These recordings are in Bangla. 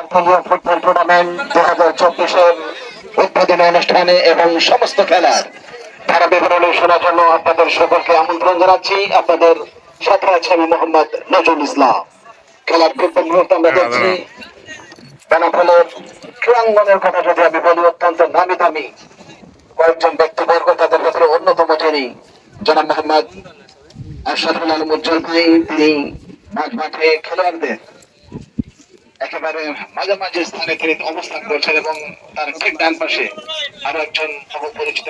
আন্তর্জাতিক ফুটবল টুর্নামেন্ট দু হাজার চব্বিশের উদ্বোধনী অনুষ্ঠানে এবং সমস্ত খেলার ধারা বিবরণী শোনার জন্য আপনাদের সকলকে আমন্ত্রণ জানাচ্ছি। আপনাদের সাথে আছে আমি মোহাম্মদ নজরুল ইসলাম। খেলার পূর্ব মুহূর্তে আমরা দেখছি। বেনাফলের ক্রীড়াঙ্গনের কথা যদি আমি বলি অত্যন্ত নামি দামি কয়েকজন ব্যক্তিবর্গ তাদের ভিতরে অন্যতম যিনি জনাব মোহাম্মদ আশরাফুল আলম উজ্জ্বল ভাই তিনি মাঝ মাঠে খেলোয়াড়দের একেবারে মাঝামাঝি স্থানে তিনি অবস্থান করছেন এবং তার ঠিক ডান পাশে আরও একজন পরিচিত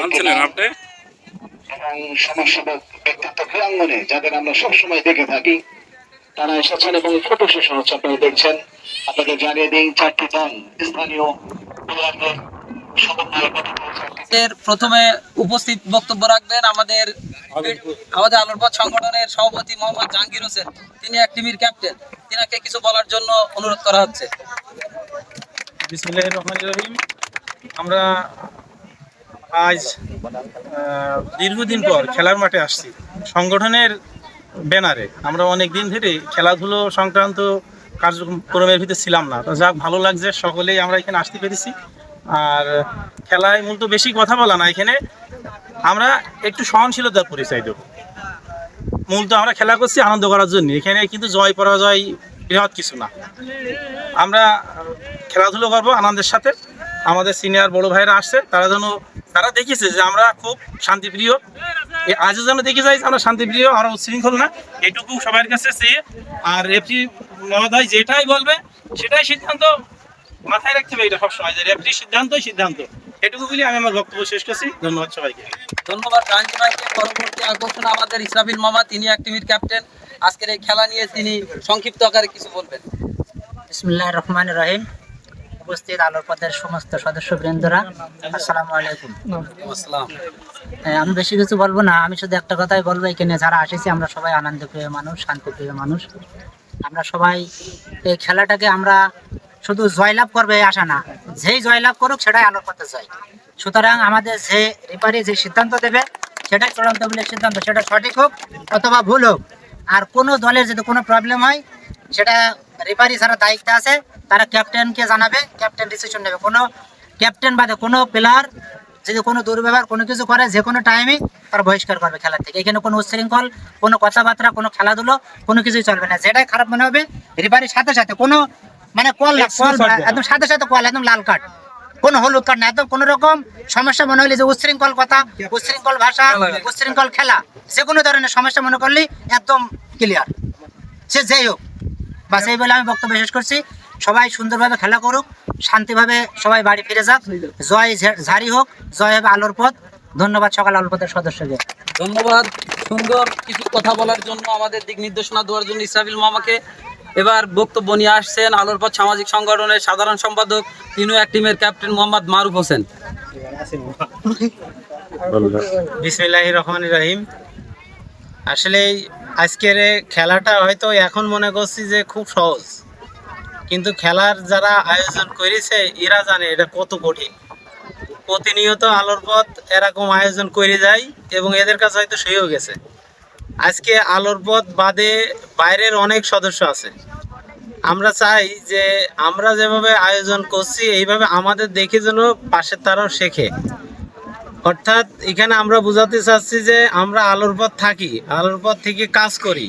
এবং সমাজসেবক ব্যক্তিত্ব ক্রীড়াঙ্গনে যাদের আমরা সবসময় দেখে থাকি তারা এসেছেন এবং ফটো সেশন হচ্ছে আপনারা দেখছেন। আপনাদের জানিয়ে দিন চারটি দল স্থানীয় প্লেয়ারদের প্রথমে উপস্থিত বক্তব্য রাখবেন আমাদের আমাদের আলোরপথ সংগঠনের সভাপতি মোহাম্মদ জাহাঙ্গীর হোসেন। তিনি এক টিমের ক্যাপ্টেন। তিনাকে কিছু বলার জন্য অনুরোধ করা হচ্ছে। আমরা আজ দীর্ঘদিন পর খেলার মাঠে আসছি। সংগঠনের ব্যানারে আমরা অনেক দিন ধরে খেলাধুলো সংক্রান্ত কার্যক্রমের ভিতরে ছিলাম না। তো যাক, ভালো লাগছে, সকলেই আমরা এখানে আসতে পেরেছি। আর খেলায় মূলত বেশি কথা বলা না এখানে। আমরা একটু সহনশীলতার পরিচয় দেবো। মূলত আমরা খেলা করছি আনন্দ করার জন্য। এখানে কিন্তু জয়, পরাজয় বৃহৎ কিছু না। আমরা খেলাধুলো করব আনন্দের সাথে। আমাদের সিনিয়র বড় ভাইরা আসছে, তারা যেন, তারা দেখেছে যে আমরা খুব শান্তিপ্রিয়। আজও যেন দেখে যাই আমরা শান্তিপ্রিয়, আমরা উচ্ছৃঙ্খল না। এটুকু সবার কাছে চেয়ে। আর রেফরি মহোদয় যেটাই বলবে, সেটাই সিদ্ধান্ত মাথায় রাখতে হবে এটা সবসময় যে রেফরি সিদ্ধান্তই সিদ্ধান্ত। এটুকু বলে আমি আমার বক্তব্য শেষ করছি। ধন্যবাদ সবাইকে। ধন্যবাদ জাহাঙ্গীর ভাইকে পরবর্তী আকর্ষণ আমাদের ইসরাফিল মামা তিনি এক টিমের ক্যাপ্টেন আজকের এই খেলা নিয়ে তিনি সংক্ষিপ্ত আকারে কিছু বলবেন। বিসমুল্লাহ রহমান রহিম। উপস্থিত আলোর পথের সমস্ত সদস্য বৃন্দরা আসসালামু আলাইকুম। আসসালাম আমি বেশি কিছু বলব না আমি শুধু একটা কথাই বলব এখানে যারা আসেছি আমরা সবাই আনন্দপ্রিয় মানুষ শান্তিপ্রিয় মানুষ। আমরা সবাই এই খেলাটাকে আমরা শুধু জয়লাভ করবে এই আশা না, যেই জয়লাভ করুক সেটাই আলোর পথে জয় সুতরাং আমাদের যে রেপারি যে সিদ্ধান্ত দেবে, সেটাই চূড়ান্ত বলে সিদ্ধান্ত, সেটা সঠিক হোক অথবা ভুল হোক। আর কোনো দলের যদি কোনো প্রবলেম হয়, সেটা রেফারি যারা দায়িত্বে আছে, তারা ক্যাপ্টেনকে জানাবে ক্যাপ্টেন ডিসিশন নেবে। কোনো ক্যাপ্টেন বাদে কোনো প্লেয়ার যদি কোনো দুর্ব্যবহার, কোনো কিছু করে, যে কোনো টাইমে তার বহিষ্কার করবে খেলা থেকে। এখানে কোনো উচ্ছৃঙ্খল, কোনো কথাবার্তা, কোনো খেলাধুলো, কোনো কিছুই চলবে না। যেটাই খারাপ মনে হবে রেফারির সাথে সাথে কোনো মানে কল কল একদম সাথে সাথে কল একদম লাল কার্ড কোনো হলুদ কার্ড না একদম কোনো রকম সমস্যা মনে হলে যে উচ্ছৃঙ্খল কথা উচ্ছৃঙ্খল ভাষা উচ্ছৃঙ্খল খেলা যে কোনো ধরনের সমস্যা মনে করলেই একদম ক্লিয়ার সে যেই হোক বাস এই বলে আমি বক্তব্য শেষ করছি। সবাই সুন্দরভাবে খেলা করুক শান্তিভাবে সবাই বাড়ি ফিরে যাক। জয় ঝাড়ি হোক জয় হবে আলোর পথ। ধন্যবাদ সকাল আলোর পথের সদস্যকে। ধন্যবাদ। সুন্দর কিছু কথা বলার জন্য আমাদের দিক নির্দেশনা দেওয়ার জন্য ইসরাফিল মামাকে এবার বক্তব্য নিয়ে আসছেন আলোর পথ সামাজিক সংগঠনের সাধারণ সম্পাদক তিনু এক টিমের ক্যাপ্টেন মোহাম্মদ মারুফ হোসেন। বিসমিল্লাহ রহমান রাহিম। আসলে আজকের খেলাটা হয়তো এখন মনে করছি যে খুব সহজ। কিন্তু খেলার যারা আয়োজন করেছে, এরা জানে এটা কত কঠিন। প্রতিনিয়ত আলোর পথ এরকম আয়োজন করে যায় এবং এদের কাছে হয়তো সইও গেছে। আজকে আলোর পথ বাদে বাইরের অনেক সদস্য আছে। আমরা চাই যে আমরা যেভাবে আয়োজন করছি, এইভাবে আমাদের দেখে যেন পাশের তারাও শেখে। অর্থাৎ এখানে আমরা বোঝাতে চাচ্ছি যে আমরা আলোর পথ থাকি, আলোর পথ থেকে কাজ করি।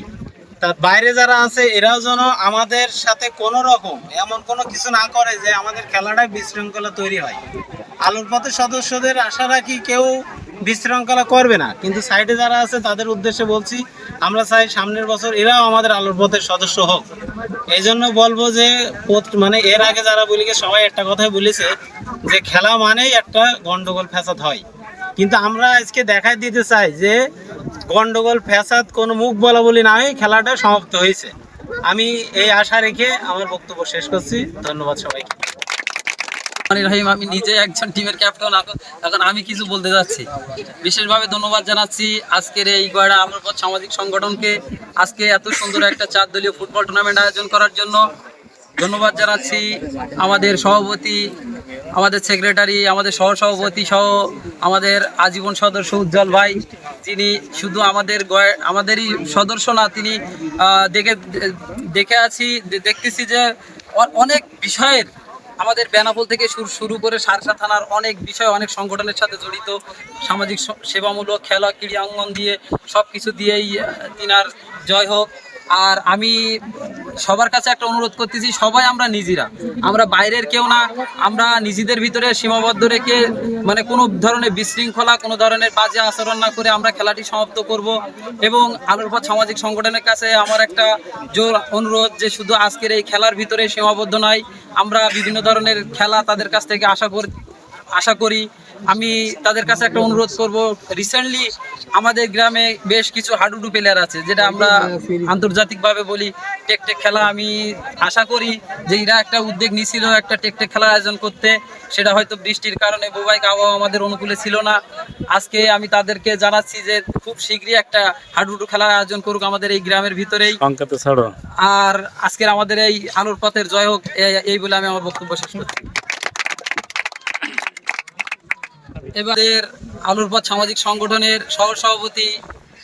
তা বাইরে যারা আছে, এরাও যেন আমাদের সাথে কোনো রকম, এমন কোনো কিছু না করে যে আমাদের খেলাটায় বিশৃঙ্খলা তৈরি হয়। আলোর পথের সদস্যদের আশা রাখি কেউ বিশৃঙ্খলা করবে না। কিন্তু সাইডে যারা আছে, তাদের উদ্দেশ্যে বলছি, আমরা চাই সামনের বছর এরাও আমাদের আলোর পথের সদস্য হোক। এই জন্য বলব যে মানে এর আগে যারা বলিকে সবাই একটা কথাই বলেছে যে, খেলা মানেই একটা গন্ডগোল ফ্যাসাদ হয়। কিন্তু আমরা আজকে দেখাই দিতে চাই যে, গন্ডগোল ফ্যাসাদ কোনো মুখ বলা বলি না হয়ে খেলাটা সমাপ্ত হয়েছে। আমি এই আশা রেখে আমার বক্তব্য শেষ করছি। ধন্যবাদ সবাইকে। রহিম আমি নিজে একজন টিমের ক্যাপ্টেন এখন আমি কিছু বলতে যাচ্ছি। বিশেষভাবে ধন্যবাদ জানাচ্ছি আজকের এই গয়ড়া আমরপথ সামাজিক সংগঠনকে। আজকে এত সুন্দর একটা চার দলীয় ফুটবল টুর্নামেন্ট আয়োজন করার জন্য ধন্যবাদ জানাচ্ছি আমাদের সভাপতি, আমাদের সেক্রেটারি আমাদের সহ সভাপতি সহ আমাদের আজীবন সদস্য উজ্জ্বল ভাই তিনি শুধু আমাদের আমাদেরই সদস্য না, তিনি দেখে দেখে আছি দেখতেছি যে অনেক বিষয়ের আমাদের বেনাপোল থেকে শুরু শুরু করে সারসা থানার অনেক বিষয়, অনেক সংগঠনের সাথে জড়িত। সামাজিক সেবামূলক খেলা ক্রীড়াঙ্গন দিয়ে সব কিছু দিয়েই তিনার জয় হোক। আর আমি সবার কাছে একটা অনুরোধ করতেছি, সবাই আমরা নিজেরা। আমরা বাইরের কেউ না, আমরা নিজেদের ভিতরে সীমাবদ্ধ রেখে মানে কোনো ধরনের বিশৃঙ্খলা, কোনো ধরনের বাজে আচরণ না করে আমরা খেলাটি সমাপ্ত করব এবং আলোর পথ সামাজিক সংগঠনের কাছে আমার একটা জোর অনুরোধ যে শুধু আজকের এই খেলার ভিতরে সীমাবদ্ধ নয়, আমরা বিভিন্ন ধরনের খেলা তাদের কাছ থেকে আশা করি আশা করি আমি তাদের কাছে একটা অনুরোধ করব। রিসেন্টলি আমাদের গ্রামে বেশ কিছু হাডুডু প্লেয়ার আছে যেটা আমরা আন্তর্জাতিকভাবে বলি টেক টেক খেলা। আমি আশা করি যে এরা একটা উদ্যোগ নিছিল একটা টেক টেক খেলার আয়োজন করতে। সেটা হয়তো বৃষ্টির কারণে বৈবাহিক আবহাওয়া আমাদের অনুকূলে ছিল না। আজকে আমি তাদেরকে জানাচ্ছি যে খুব শীঘ্রই একটা হাডুডু খেলার আয়োজন করুক আমাদের এই গ্রামের ভিতরেই। আর আজকের আমাদের এই আলোর পথের জয় হোক এই বলে আমি আমার বক্তব্য শেষ করছি। এবারের আলোর পথ সামাজিক সংগঠনের সহ সভাপতি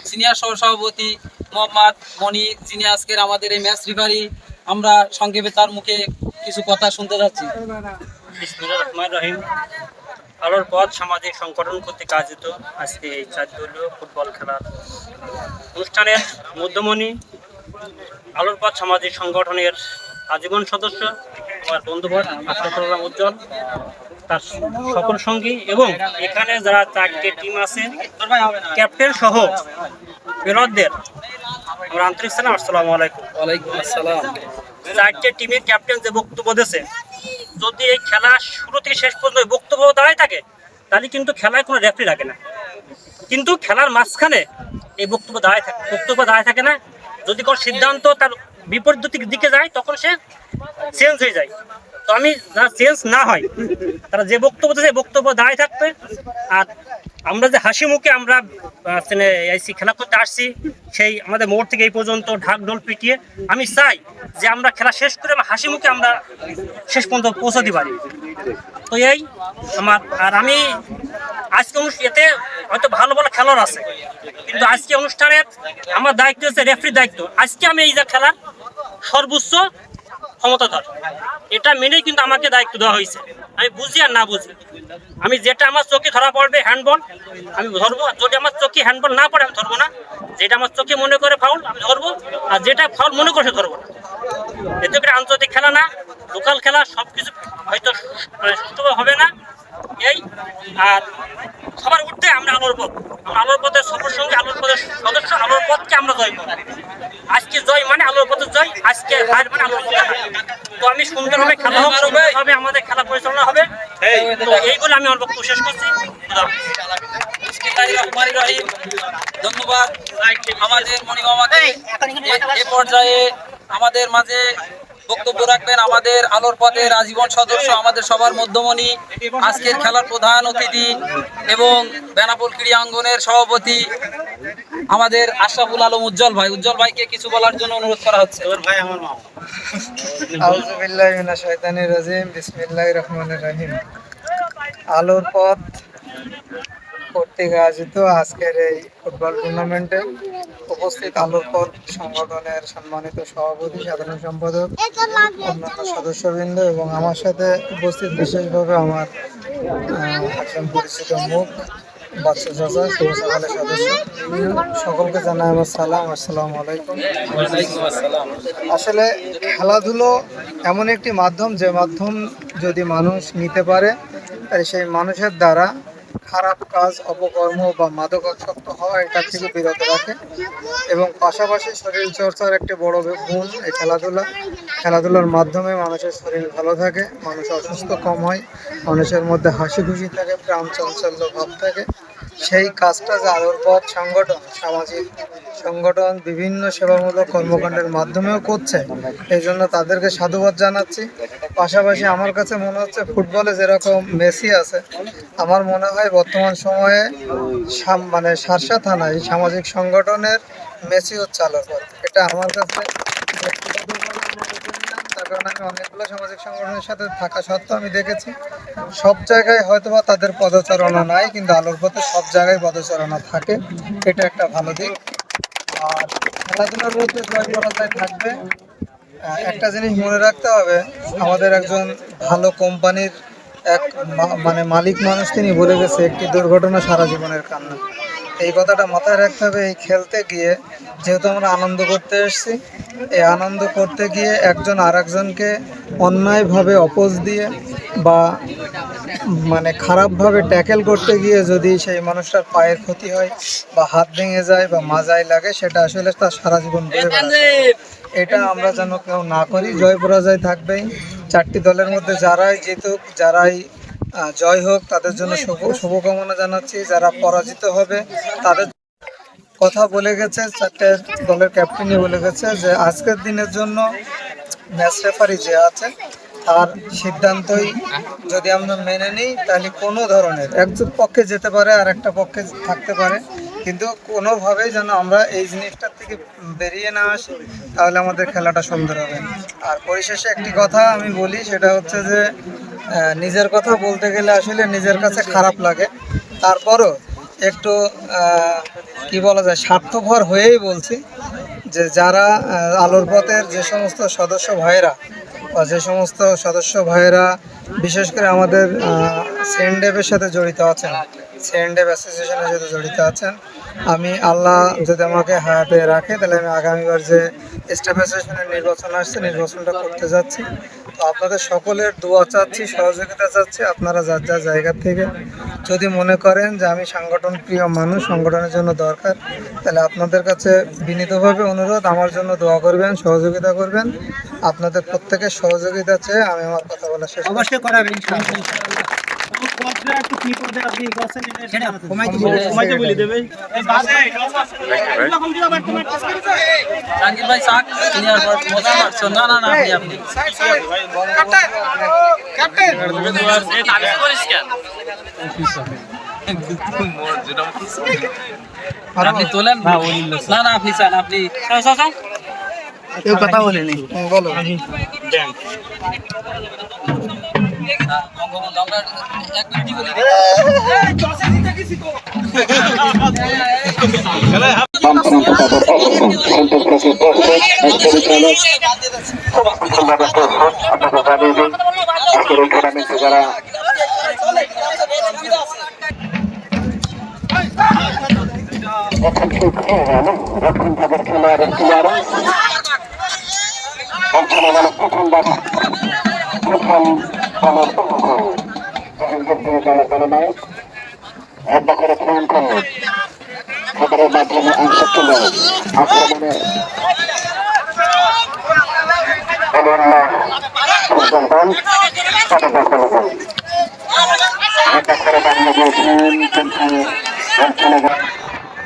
সিনিয়র সহ সভাপতি মোহাম্মদ মনি, যিনি আজকের আমাদের এই ম্যাচ রিফারি আমরা সংক্ষেপে তার মুখে কিছু কথা শুনতে যাচ্ছি। রহিম। আলোর পথ সামাজিক সংগঠন কর্তৃক আয়োজিত আজকে এই চার দলীয় ফুটবল খেলার অনুষ্ঠানের মধ্যমণি আলোর পথ সামাজিক সংগঠনের আজীবন সদস্য, আমার বন্ধুবর আশরাফুল্লাহ উজ্জ্বল তার সকল সঙ্গী এবং এখানে যারা চারটে টিম আছে ক্যাপ্টেন সহ আমরা আন্তরিক সালাম আসসালামু আলাইকুম। ওয়ালাইকুম আসসালাম। চারটে টিমের ক্যাপ্টেন যে বক্তব্য দিয়েছে যদি এই খেলা শুরু থেকে শেষ পর্যন্ত বক্তব্য দাঁড়ায় থাকে তাহলে কিন্তু খেলায় কোনো রেফারি লাগে না। কিন্তু খেলার মাঝখানে এই বক্তব্য দাঁড়ায় থাকে বক্তব্য দাঁড়ায় থাকে না। যদি কোনো সিদ্ধান্ত তার বিপরীত দিকে যায় তখন সে চেঞ্জ হয়ে যায়। তো আমি চেঞ্জ না হয়। তারা যে বক্তব্য এই বক্তব্য দাঁড়ায় থাকবে। আর আমরা যে হাসি মুখে আমরা আইসি খেলা করতে আসছি, সেই আমাদের মোড় থেকে এই পর্যন্ত ঢাক ঢোল পিটিয়ে আমি চাই যে আমরা খেলা শেষ করে হাসি মুখে আমরা শেষ পর্যন্ত পৌঁছাতে পারি। তো এই আমার, আর আমি আজকে এতে হয়তো ভালো ভালো খেলোয়াড় আছে, কিন্তু আজকে অনুষ্ঠানের আমার দায়িত্ব হচ্ছে রেফারির দায়িত্ব। আজকে আমি এই যে খেলার সর্বোচ্চ ক্ষমতাধর এটা মেনেই কিন্তু আমাকে দায়িত্ব দেওয়া হয়েছে। আমি বুঝি আর না বুঝি। আমি যেটা আমার চোখে ধরা পড়বে হ্যান্ডবল আমি ধরবো। যদি আমার চোখে হ্যান্ডবল না পড়ে, আমি ধরবো না। যেটা আমার চোখে মনে করে ফাউল আমি ধরবো। আর যেটা ফাউল মনে করে, ধরবো না। এতে করে আন্তর্জাতিক খেলা না লোকাল খেলা সব কিছু হয়তো মানে সুষ্ঠুভাবে হবে না। এই, আর সবার উঠতে আমরা আলোর পথ। আমরা আলোর পথের সবার সঙ্গে আলোর পথের সদস্য, আলোর পথকে আমরা জয় করব। আজকে জয় মানে আলোর পথের জয়। আজকে হার মানে। তো আমি সুন্দরভাবে খেলা হোক সুন্দরভাবে আমাদের খেলা পরিচালনা হবে তো এই বলে আমি বক্তব্য শেষ করছি। ধন্যবাদ আমাদের মণিমামাকে এ- পর্যায়ে আমাদের মাঝে বক্তব্য রাখবেন আমাদের আলোর পথের আজীবন সদস্য আমাদের সবার মধ্যমণি আজকের খেলার প্রধান অতিথি এবং বেনাপুল ক্রীড়াঙ্গনের সভাপতি আমাদের আশরাফুল আলম উজ্জ্বল ভাই। উজ্জ্বল ভাইকে কিছু বলার জন্য অনুরোধ করা হচ্ছে। তোর ভাই আমার মামা। আউযুবিল্লাহি মিনাশ শাইতানির রাজিম বিসমিল্লাহির রহমানির রহিম। আলোর পথ কর্তৃক আয়োজিত আজকের এই ফুটবল টুর্নামেন্টে উপস্থিত আলোর পথ সংগঠনের সম্মানিত সভাপতি সাধারণ সম্পাদক অন্যান্য সদস্যবৃন্দ এবং আমার সাথে উপস্থিত বিশেষভাবে আমার একজন পরিচিত মুখ বাচ্চা চাচা সকলকে জানাই আমার সালাম, আসসালাম আলাইকুম। আসলে খেলাধুলো এমন একটি মাধ্যম, যে মাধ্যম যদি মানুষ নিতে পারে সেই মানুষের দ্বারা খারাপ কাজ, অপকর্ম বা মাদকাসক্ত হওয়া এটা থেকে বিরত রাখে এবং পাশাপাশি শরীর চর্চার একটি বড় গুণ এই খেলাধুলা। খেলাধুলার মাধ্যমে মানুষের শরীর ভালো থাকে, মানুষ অসুস্থ কম হয়, মানুষের মধ্যে হাসি খুশি থাকে, প্রাণ চঞ্চল্য ভাব থাকে। সেই কাজটা যে আলোর পথ সংগঠন, সামাজিক সংগঠন, বিভিন্ন সেবামূলক কর্মকাণ্ডের মাধ্যমেও করছে, এই জন্য তাদেরকে সাধুবাদ জানাচ্ছি। পাশাপাশি আমার কাছে মনে হচ্ছে ফুটবলে যেরকম মেসি আছে, আমার মনে হয় বর্তমান সময়ে সাম- মানে সারসা থানায় সামাজিক সংগঠনের মেসি হচ্ছে আলোর পথ এটা আমার কাছে ব্যক্তিগতভাবে আমার opinion, তার কারণ আমি অনেকগুলো সামাজিক সংগঠনের সাথে থাকা সত্ত্বেও আমি দেখেছি, সব জায়গায় হয়তো বা তাদের পদচারণা নাই, কিন্তু আলোর পথে সব জায়গায় পদচারণা থাকে। এটা একটা ভালো দিক। আর খেলাধুলার মধ্যে জয় পরাজয় থাকবে একটা জিনিস মনে রাখতে হবে, আমাদের একজন ভালো কোম্পানির এক মানে মালিক মানুষ তিনি বলে গেছে, একটি দুর্ঘটনা সারা জীবনের কান্না। এই কথাটা মাথায় রাখতে হবে, এই খেলতে গিয়ে যেহেতু আমরা আনন্দ করতে এসেছি, এই আনন্দ করতে গিয়ে একজন আর একজনকে অন্যায়ভাবে অপোজ দিয়ে বা মানে খারাপভাবে ট্যাকেল করতে গিয়ে যদি সেই মানুষটার পায়ের ক্ষতি হয় বা হাত ভেঙে যায় বা মাজায় লাগে, সেটা আসলে তার সারা জীবন এটা আমরা যেন কেউ না করি। জয় পরাজয় থাকবেই। চারটি দলের মধ্যে যারাই জিতুক, যারাই জয় হোক, তাদের জন্য শুভ, শুভকামনা জানাচ্ছি। যারা পরাজিত হবে, তাদের কথা বলে গেছে, চারটে দলের ক্যাপ্টেনই বলে গেছে যে, আজকের দিনের জন্য ম্যাচ রেফারি যে আছে, তার সিদ্ধান্তই যদি আমরা মেনে নিই, তাহলে কোনো ধরনের একজন পক্ষে যেতে পারে, আর একটা পক্ষে থাকতে পারে। কিন্তু কোনোভাবেই যেন আমরা এই জিনিসটার থেকে বেরিয়ে না আসি, তাহলে আমাদের খেলাটা সুন্দর হবে। আর পরিশেষে একটি কথা আমি বলি, সেটা হচ্ছে যে নিজের কথা বলতে গেলে আসলে নিজের কাছে খারাপ লাগে। তারপরও একটু কি বলা যায় স্বার্থভর হয়েই বলছি যে যারা আলোর পথের যে সমস্ত সদস্য ভাইয়েরা বা যে সমস্ত সদস্য ভাইয়েরা, বিশেষ করে আমাদের সেন্ডেভের সাথে জড়িত আছেন সেন্ডেভ অ্যাসোসিয়েশনের সাথে জড়িত আছেন, আমি আল্লাহ যদি আমাকে হায়াতে রাখে, তাহলে আমি আগামীবার যে স্টাফ অ্যাসোসিয়েশনের নির্বাচন আসছে, নির্বাচনটা করতে যাচ্ছি। আপনাদের সকলের দোয়া চাচ্ছি, সহযোগিতা চাচ্ছি, আপনারা যার যা জায়গা থেকে যদি মনে করেন যে আমি সংগঠন প্রিয় মানুষ, সংগঠনের জন্য দরকার, তাহলে আপনাদের কাছে বিনীতভাবে অনুরোধ, আমার জন্য দোয়া করবেন, সহযোগিতা করবেন। আপনাদের প্রত্যেকের সহযোগিতা চেয়ে আমি আমার কথা বলা শেষ সেটা বলে- জাহাঙ্গীর ভাই শাক নেওয়ার পর মজা মারছো না না না আপনি আপনি। আপনি তোলেন? না না আপনি চান আপনি কেউ কথা বলেনি। বলো। বঙ্গবন্ধু যারা এখন ঠিক হয়ে গেল তাদের খেলোয়াড় ক্লিয়ারেন্স অঞ্চলে প্রথম হত্যা করে ফোন করলেন খবরের মাধ্যমে অংশ তুলে আক্রমণে তাদের দখল করে হত্যা করে বানিয়ে দিয়েছেন কিন্তু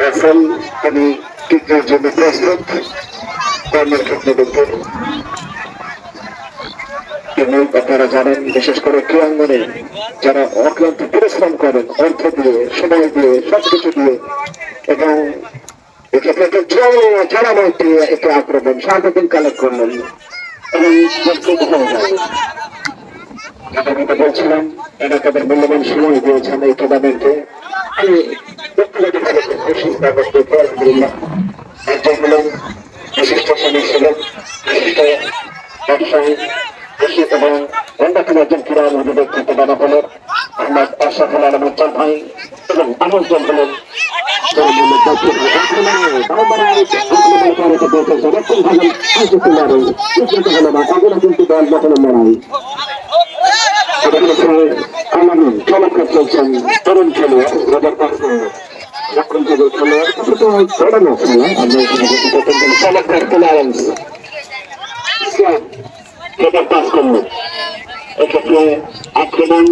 রেফেল তিনি কিকের জন্য প্রস্তুত কর্মক্ষেত্র দেখতে এবং আপনারা জানেন বিশেষ করে ক্রীড়াঙ্গনে যারা অক্লান্ত পরিশ্রম করেন অর্থ দিয়ে সময় দিয়ে সবকিছু দিয়ে এবং একটি একটি আক্রমণ সারাদিন কালেক্ট করলেন এবং বলছিলাম এরা তাদের সময় দিয়েছেন এই টুর্নামেন্টে আমি ব্যক্তিগতভাবে ব্যবসায়ী বিশিষ্ট এবং অন্যতম একজন আমাদের ব্যক্তিত্ব এবং আরেকজন হলেন কিন্তু দল গঠন লড়াই চমৎকার চলছেন তরুণ খেলোয়াড় রোজার পাশে যখন খেলোয়াড় ধরনের খেলা আমরা চমৎকার ক্লিয়ারেন্স রোজার পাস করল এক্ষেত্রে আক্রমণ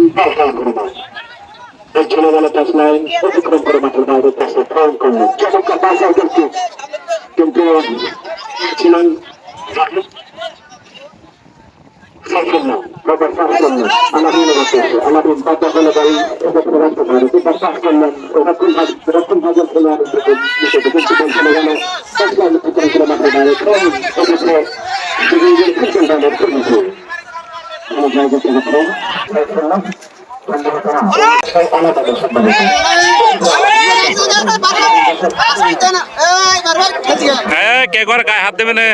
একজন বলে টাচ লাইন অতিক্রম করে মাঠের বাইরে পাশে ফোন করল চমৎকার বাসায় কিন্তু কিন্তু ছিলেন সাইফুল্লাহ বাবা কে করে গায়ে হাত দেবে না?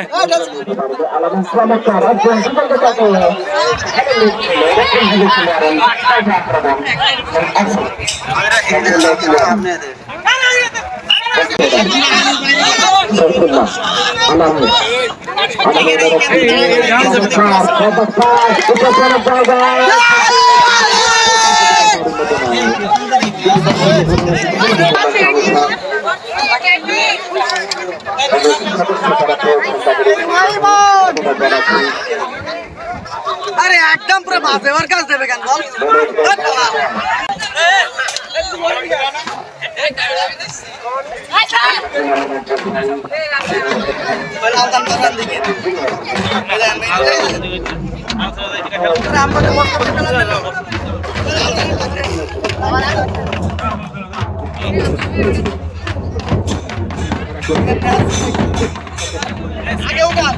আরে একদম পুরো বাসে ওর কাছ দেবে কেন? বল। আগেও গাছ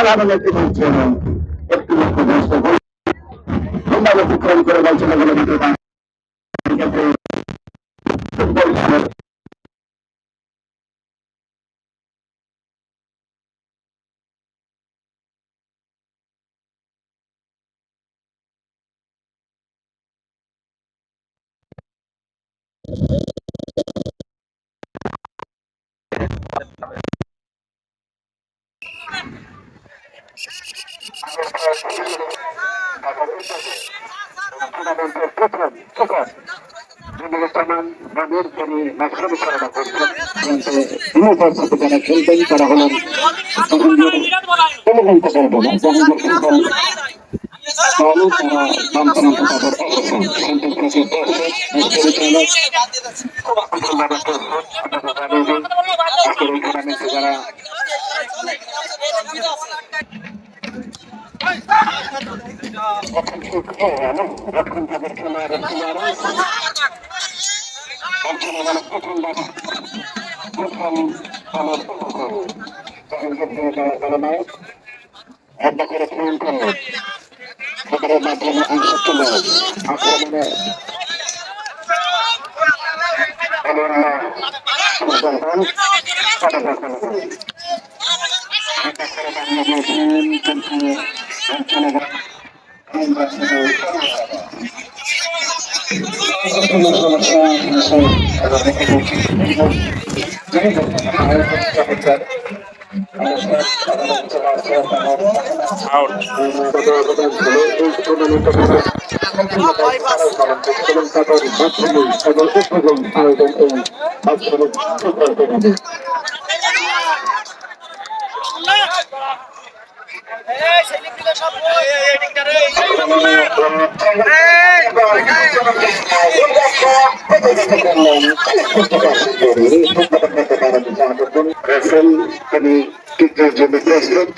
ওটা সিয়ার ভালো কেন অতিক্রম করে বলছিল বলে পারে প্রথম শিখর রবিউজ্জামান রবির যিনি ম্যাচে পরিচালনা করছেন কিন্তু তিনি তার সাথে যারা খেলবেন তারা হলেন অনুগন্ত করব না জাহাঙ্গীর একটা করে ফোন করল খবরের মাধ্যমে অংশ তুলে আক্রমণে একটা করে বানিয়ে দিয়েছেন কিন্তু চলে তিনি টিকের জন্য প্রস্তুত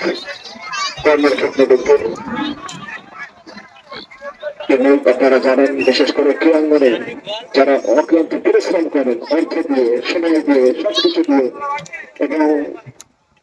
আপনারা জানেন বিশেষ করে ক্রীড়াঙ্গনে যারা অক্লান্ত পরিশ্রম করেন অর্থ দিয়ে সময় দিয়ে সবকিছু দিয়ে এবং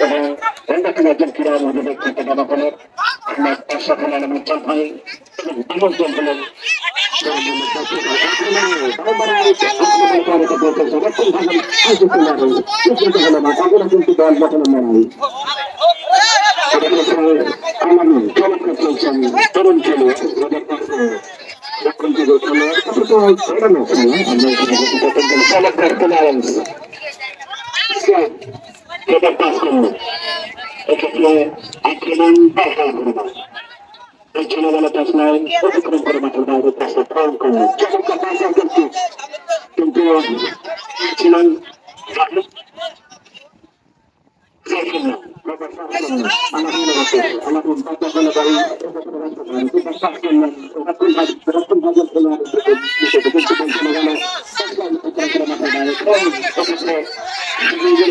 এবং অন্যতম একজন ক্রীড়া মধ্যে ব্যক্তিত্ব জনগণের আমার পাশা খান মুচ্চাল ভাই এবং আমন্ত্রণ হলেন কিন্তু দল গঠন নয় তরুণ খেলোয়াড় এক্ষেত্রে আক্রমণ পাল্টায় করবে এই ছেলেবেলা পাস লাইন অতিক্রম করে মাঠের বাইরে পাশে ফোন করল চমৎকার পাস কিন্তু কিন্তু ছিলেন আল্লাহ ওকে নাও কাছে কেন আমার কাছে খেলা কি কষ্ট জানি এই কোন যা তুই কার গাড়ি নিয়ে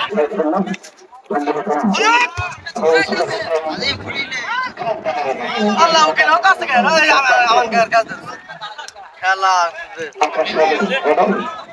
খেলা একটা আরে মারে মারে গেল তো আমার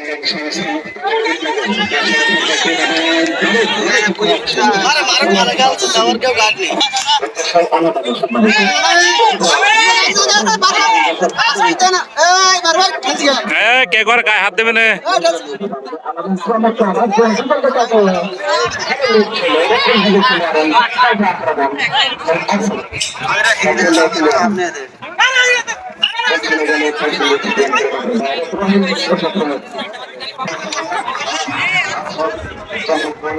কে করে গায়ে হাত দেবে না? আর এক পাগলের নেছে আরেখানে এরা আর না আমাকে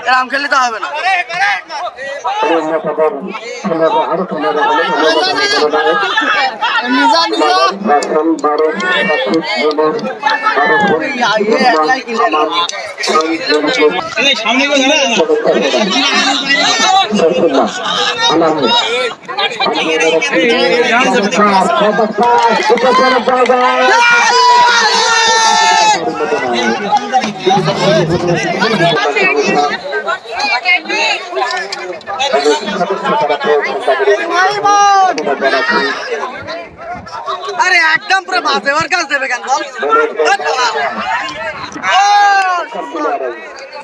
এরকম খেললে তো হবে না। আরে একদম পুরো বাসে ওর কাছে দেবে কেন বল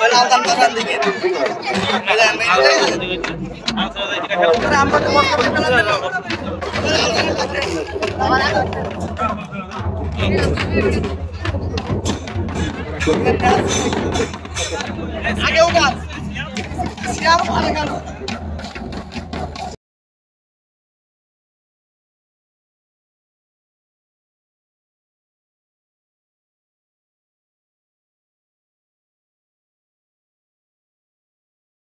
বল আদান প্রদান দিকে আমরা তো মত করতে না আগে উঠা সিয়ার ভালো